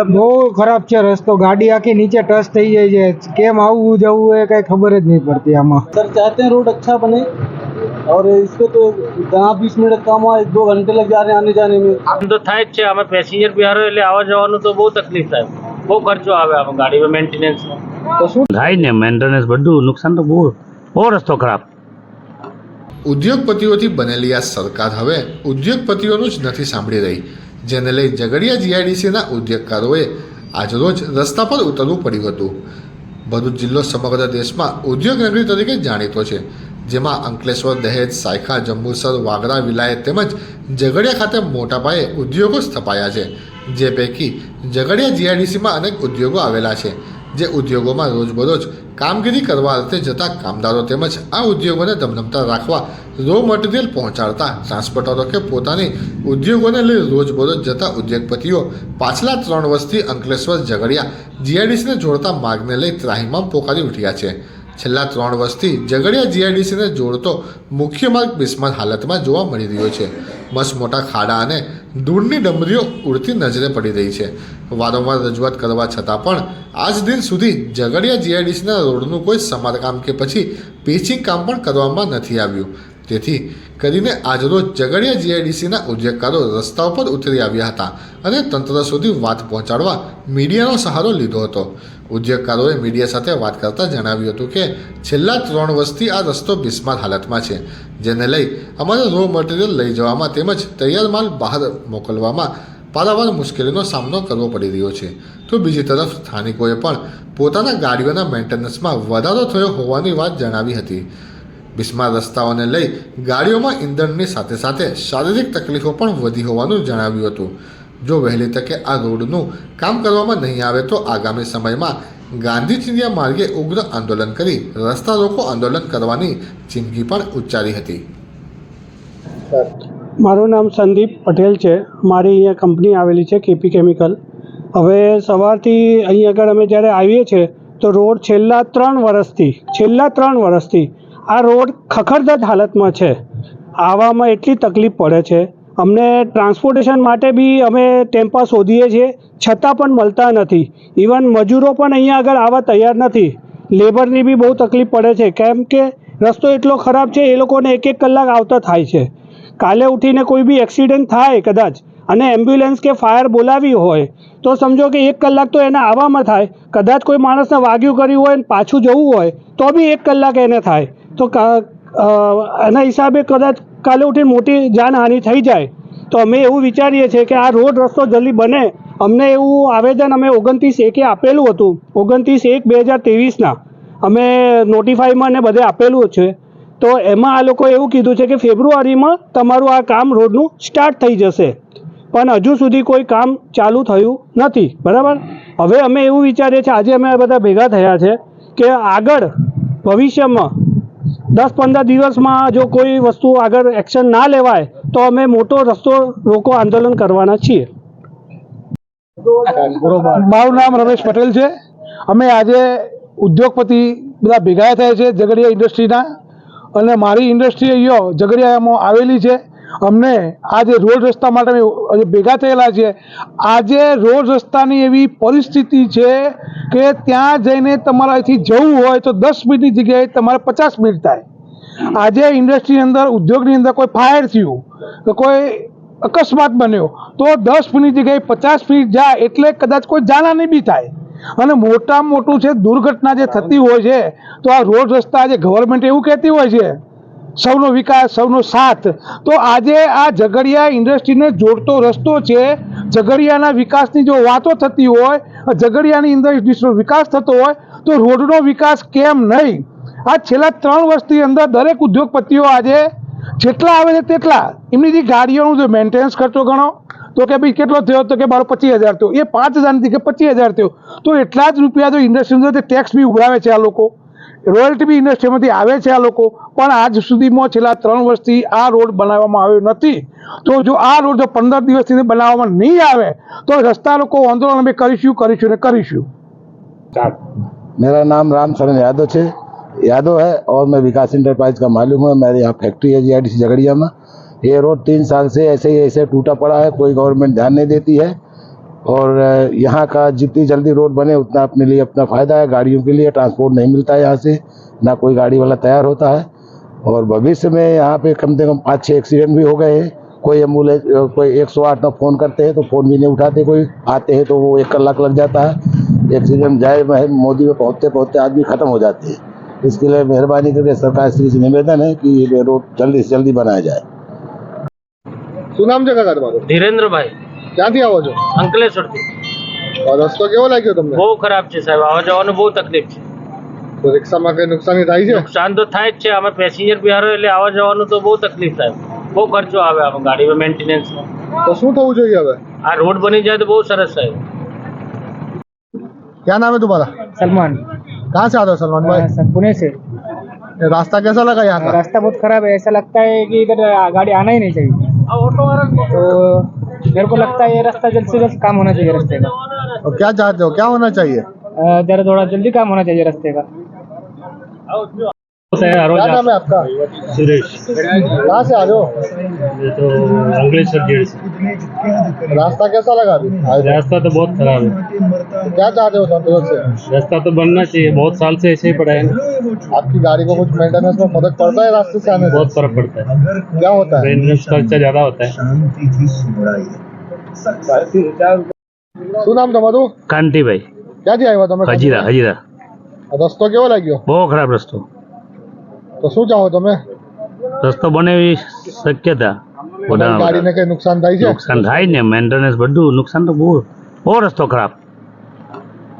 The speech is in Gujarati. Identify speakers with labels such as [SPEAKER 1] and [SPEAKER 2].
[SPEAKER 1] બહુ ખરાબ છે રસ્તો ગાડી આખી નીચે ટચ થઈ જાય છે કેમ આવવું જવું એ કઈ ખબર જ નહીં પડતી આમાં
[SPEAKER 2] सर चाहते हैं रोड अच्छा बने और इस पे तो जहाँ बीस मिनट काम हुआ एक दो घंटे लग जा रहे हैं आने जाने में
[SPEAKER 3] આમ તો થાય જ છે અમે પેસેન્જર બિહારો એટલે આવવા જવાનું તો બહુ તકલીફ થાય બહુ ખર્ચો આવે આમાં ગાડીમાં મેન્ટેનન્સ
[SPEAKER 2] તો શું
[SPEAKER 3] થાય ને મેન્ટેનન્સ બધું નુકસાન તો બહુ બહુ રસ્તો ખરાબ
[SPEAKER 4] ઉદ્યોગપતિઓથી બનેલી આ સરકાર હવે ઉદ્યોગપતિઓનું જ નથી સાંભળી રહી જેને લઈ ઝઘડિયા જીઆઈડીસીના ઉદ્યોગકારોએ આજરોજ રસ્તા પર ઉતરવું પડ્યું હતું. ભરૂચ જિલ્લો સમગ્ર દેશમાં ઉદ્યોગનગરી તરીકે જાણીતો છે, જેમાં અંકલેશ્વર, દહેજ, સાયખા, જંબુસર, વાગરા, વિલાયત તેમજ ઝઘડિયા ખાતે મોટા પાયે ઉદ્યોગો સ્થપાયા છે. જે પૈકી ઝઘડિયા જીઆઈડીસીમાં અનેક ઉદ્યોગો આવેલા છે. જે ઉદ્યોગોમાં રોજબરોજ કામગીરી કરવા અર્થે જતા કામદારો તેમજ આ ઉદ્યોગોને ધમધમતા રાખવા રો મટીરિયલ પહોંચાડતા ટ્રાન્સપોર્ટરો કે પોતાની ઉદ્યોગોને લઈ રોજબરોજ જતા ઉદ્યોગપતિઓ પાછલા ત્રણ વર્ષથી અંકલેશ્વર, ઝઘડિયા, જીઆઈડીસીને જોડતા માર્ગને લઈ ત્રાહીમામ પોકારી ઉઠ્યા છે. છેલ્લા ત્રણ વર્ષથી ઝઘડિયા, જીઆઈડીસીને જોડતો મુખ્ય માર્ગ બિસ્માર હાલતમાં જોવા મળી રહ્યો છે. મસ્ત મોટા ખાડા અને ધૂળની ડમરીઓ ઉડતી નજરે પડી રહી છે. વારંવાર રજૂઆત કરવા છતાં પણ આજ દિન સુધી ઝઘડિયા જીઆઈડીસીના રોડનું કોઈ સમારકામ કે પછી પેચિંગ કામ પણ કરવામાં નથી આવ્યું. તેથી કરીને આજરોજ ઝઘડિયા જીઆઈડીસીના ઉદ્યોગકારો રસ્તા ઉપર ઉતરી આવ્યા હતા અને તંત્ર સુધી વાત પહોંચાડવા મીડિયાનો સહારો લીધો હતો. ઉદ્યોગકારોએ મીડિયા સાથે વાત કરતા જણાવ્યું હતું કે છેલ્લા ત્રણ વર્ષથી આ રસ્તો બિસ્માર હાલતમાં છે, જેને લઈ અમારે રો મટીરિયલ લઈ જવામાં તેમજ તૈયાર માલ બહાર મોકલવામાં પારાવાર મુશ્કેલીનો સામનો કરવો પડી રહ્યો છે. તો બીજી તરફ સ્થાનિકોએ પણ પોતાના ગાડીઓના મેન્ટેનન્સમાં વધારો થયો હોવાની વાત જણાવી હતી. બિસ્માર રસ્તાઓને લઈ ગાડીઓમાં ઇંધણની સાથે સાથે શારીરિક તકલીફો પણ વધી હોવાનું જણાવ્યું હતું. જો વહેલી તકે આ રોડનું કામ કરવામાં નહીં આવે તો આગામી સમયમાં ગાંધી માર્ગે ઉગ્ર આંદોલન કરી રસ્તા રોકો આંદોલન કરવાની ચીમકી પણ ઉચ્ચારી હતી.
[SPEAKER 5] મારું નામ સંદીપ પટેલ છે. મારી અહીંયા કંપની આવેલી છે કેપી કેમિકલ. હવે સવારથી અહીં આગળ અમે જ્યારે આવીએ છીએ તો રોડ છેલ્લા ત્રણ વર્ષથી, છેલ્લા ત્રણ વર્ષથી આ રોડ ખખડધજ હાલતમાં છે. આવવામાં એટલી તકલીફ પડે છે. અમને ટ્રાન્સપોર્ટેશન માટે બી અમે ટેમ્પા શોધીએ છીએ. છતાં પણ મળતા નથી. ઇવન મજૂરો પણ અહીંયા આગળ આવવા તૈયાર નથી. લેબરની બી બહુ તકલીફ પડે છે. કેમ કે રસ્તો એટલો ખરાબ છે, એ લોકોને એક એક કલાક આવતા થાય છે. કાલે ઉઠીને કોઈ બી એક્સિડન્ટ થાય કદાચ અને એમ્બ્યુલન્સ કે ફાયર બોલાવી હોય, તો સમજો કે એક કલાક તો એને આવવામાં થાય. કદાચ કોઈ માણસને વાગ્યું કર્યું હોય પાછું જવું હોય, તો બી એક કલાક એને થાય. તો એના હિસાબે કદાચ કાલે ઉઠીને મોટી જાનહાનિ થઈ જાય. તો અમે એવું વિચારીએ છીએ કે આ રોડ રસ્તો જલ્દી બને. અમને એવું આવેદન અમે ઓગણત્રીસ એકે આપેલું હતું. ઓગણત્રીસ એક બે હજાર ત્રેવીસના. અમે નોટિફાઈમાં ને બધે આપેલું છે. તો એમાં આ લોકોએ એવું કીધું છે કે ફેબ્રુઆરીમાં તમારું આ કામ રોડનું સ્ટાર્ટ થઈ જશે. પણ હજુ સુધી કોઈ કામ ચાલુ થયું નથી. બરાબર? હવે અમે એવું વિચારીએ છીએ, આજે અમે બધા ભેગા થયા છે કે આગળ ભવિષ્યમાં દસ પંદર દિવસમાં જો કોઈ વસ્તુ આગળ એક્શન ના લેવાય, તો અમે મોટો રસ્તો રોકો આંદોલન કરવાના છીએ.
[SPEAKER 6] મારું નામ રમેશ પટેલ છે. અમે આજે ઉદ્યોગપતિ બધા ભેગા થયા છે, ઝઘડિયા ઇન્ડસ્ટ્રીના. અને મારી ઇન્ડસ્ટ્રી અહીંયા ઝઘડિયામાં આવેલી છે. અમને આજે રોડ રસ્તા માટે અમે ભેગા થયેલા છે આજે રોડ રસ્તાની એવી પરિસ્થિતિ છે કે ત્યાં જઈને તમારે અહીંથી જવું હોય તો દસ મિનિટની જગ્યાએ તમારે પચાસ મિનિટ થાય. આજે ઇન્ડસ્ટ્રીની અંદર, ઉદ્યોગની અંદર કોઈ ફાયર થયું, કે કોઈ અકસ્માત બન્યો, તો દસ મિનિટ જગ્યાએ પચાસ મિનિટ જાય એટલે કદાચ કોઈ જાનહાની બી થાય. અને મોટામાં મોટું છે, દુર્ઘટના જે થતી હોય છે, તો આ રોડ રસ્તા આજે ગવર્મેન્ટ એવું કહેતી હોય છે સૌનો વિકાસ, સૌનો સાથ. તો આજે આ ઝઘડિયા ઇન્ડસ્ટ્રીને જોડતો રસ્તો છે. ઝઘડિયાના વિકાસની જો વાતો થતી હોય, ઝઘડિયાની ઇન્ડસ્ટ્રીનો વિકાસ થતો હોય, તો રોડનો વિકાસ કેમ નહીં? આ છેલ્લા ત્રણ વર્ષની અંદર દરેક ઉદ્યોગપતિઓ આજે જેટલા આવે છે તેટલા. એમની જે ગાડીઓનું જો મેન્ટેનન્સ ખર્ચો ગણો, તો કે ભાઈ કેટલો થયો? તો કે મારો પચીસ હજાર થયો. એ પાંચ હજાર નથી, કે પચીસ હજાર થયો. તો એટલા જ રૂપિયા જો ઇન્ડસ્ટ્રીની અંદર ટેક્સ બી ઉઘરાવે છે આ લોકો. રોયલ્ટી બી ઇન્ડસ્ટ્રીમાંથી આવે છે આ લોકો પણ આજ સુધીમાં છેલ્લા ત્રણ વર્ષથી આ રોડ બનાવવામાં આવ્યો નથી તો જો આ રોડ જો પંદર દિવસથી બનાવવામાં નહીં આવે તો રસ્તા લોકો આંદોલન અમે કરીશું કરીશું ને કરીશું
[SPEAKER 7] मेरा नाम राम शरण यादव है यादव है और मैं विकास इंटरप्राइज का मालूम है मेरे यहाँ फैक्ट्री है जी झगड़िया में ये रोड तीन साल से ऐसे ही ऐसे टूटा पड़ा है कोई गवर्नमेंट ध्यान नहीं देती है और यहाँ का जितनी जल्दी रोड बने उतना अपने लिए अपना फ़ायदा है। गाड़ियों के लिए ट्रांसपोर्ट नहीं मिलता है यहाँ से ना कोई गाड़ी वाला तैयार होता है। और भविष्य में यहाँ पे कम से कम पाँच छः एक्सीडेंट भी हो गए हैं। कोई एंबुलेंस कोई एक सौ आठ फ़ोन करते हैं तो फ़ोन भी नहीं उठाते। कोई आते हैं तो वो एक कलाक लग जाता है। एक्सीडेंट जाए मोदी में पहुँचते पहुँचते आदमी ख़त्म हो जाते हैं। इसके लिए मेहरबानी करके सरकार श्री से निवेदन है कि ये रोड जल्दी से जल्दी बनाया जाए।
[SPEAKER 8] सुनाम जगह धीरेन्द्र
[SPEAKER 3] भाई।
[SPEAKER 8] ક્યાંથી આવો છો
[SPEAKER 3] અંકલેશ્વરથી
[SPEAKER 8] રસ્તો કેવો લાગ્યો તમને
[SPEAKER 3] બહુ ખરાબ છે સાહેબ આવવા જવાનું બહુ તકલીફ છે
[SPEAKER 8] તો રિક્ષામાં કઈ નુકસાની થાય છે
[SPEAKER 3] નુકસાન તો થાય જ છે અમે પેસેન્જર બિહારો એટલે આવવા જવાનું તો બહુ તકલીફ થાય બહુ ખર્ચો આવે આમાં ગાડીમાં મેન્ટેનન્સમાં
[SPEAKER 8] તો શું થવું જોઈએ હવે
[SPEAKER 3] આ રોડ બની જાય તો બહુ સરસ સાહેબ
[SPEAKER 8] क्या नाम है तुम्हारा
[SPEAKER 1] सलमान
[SPEAKER 8] कहाँ से आते हो सलमान भाई
[SPEAKER 1] सर पुणे से
[SPEAKER 8] ये रास्ता कैसा लगा यहाँ का
[SPEAKER 1] रास्ता बहुत खराब है ऐसा लगता है कि इधर गाड़ी आना ही नहीं चाहिए तो मेरे को लगता है ये रास्ता जल्द से जल्द काम होना चाहिए रास्ते का।
[SPEAKER 8] और क्या चाहते हो? क्या होना चाहिए?
[SPEAKER 1] अ, जरा थोड़ा जल्दी काम होना चाहिए रास्ते का।
[SPEAKER 8] क्या नाम है आपका
[SPEAKER 3] સુરેશ
[SPEAKER 8] कहाँ से आ रहे हो
[SPEAKER 3] तो अंकलेश्वर जेल से
[SPEAKER 8] रास्ता कैसा लगा अभी
[SPEAKER 3] रास्ता तो बहुत खराब है
[SPEAKER 8] क्या चाहते हो संतोष से
[SPEAKER 3] रास्ता तो बनना चाहिए बहुत साल से ऐसे ही पड़ा है ना
[SPEAKER 8] आपकी गाड़ी को कुछ मेंटेनेंस में फर्क पड़ता है रास्ते से आने से
[SPEAKER 3] बहुत फर्क पड़ता है
[SPEAKER 8] क्या होता है
[SPEAKER 3] मेंटेनेंस खर्चा ज्यादा होता है
[SPEAKER 8] શું નામ તમારું
[SPEAKER 3] કાંતિભાઈ
[SPEAKER 8] ક્યાંથી આવ્યા તમે
[SPEAKER 3] હજીરા હજીરા
[SPEAKER 8] રસ્તો કેવો લાગ્યો
[SPEAKER 3] બહુ ખરાબ રસ્તો
[SPEAKER 8] તો શું ચાહો તમે?
[SPEAKER 3] રસ્તો બને એવી શક્યતા
[SPEAKER 8] ગાડીને કઈ નુકસાન થાય છે?
[SPEAKER 3] નુકસાન થાય ને મેન્ટેનન્સ બધું નુકસાન તો બહુ બહુ રસ્તો ખરાબ.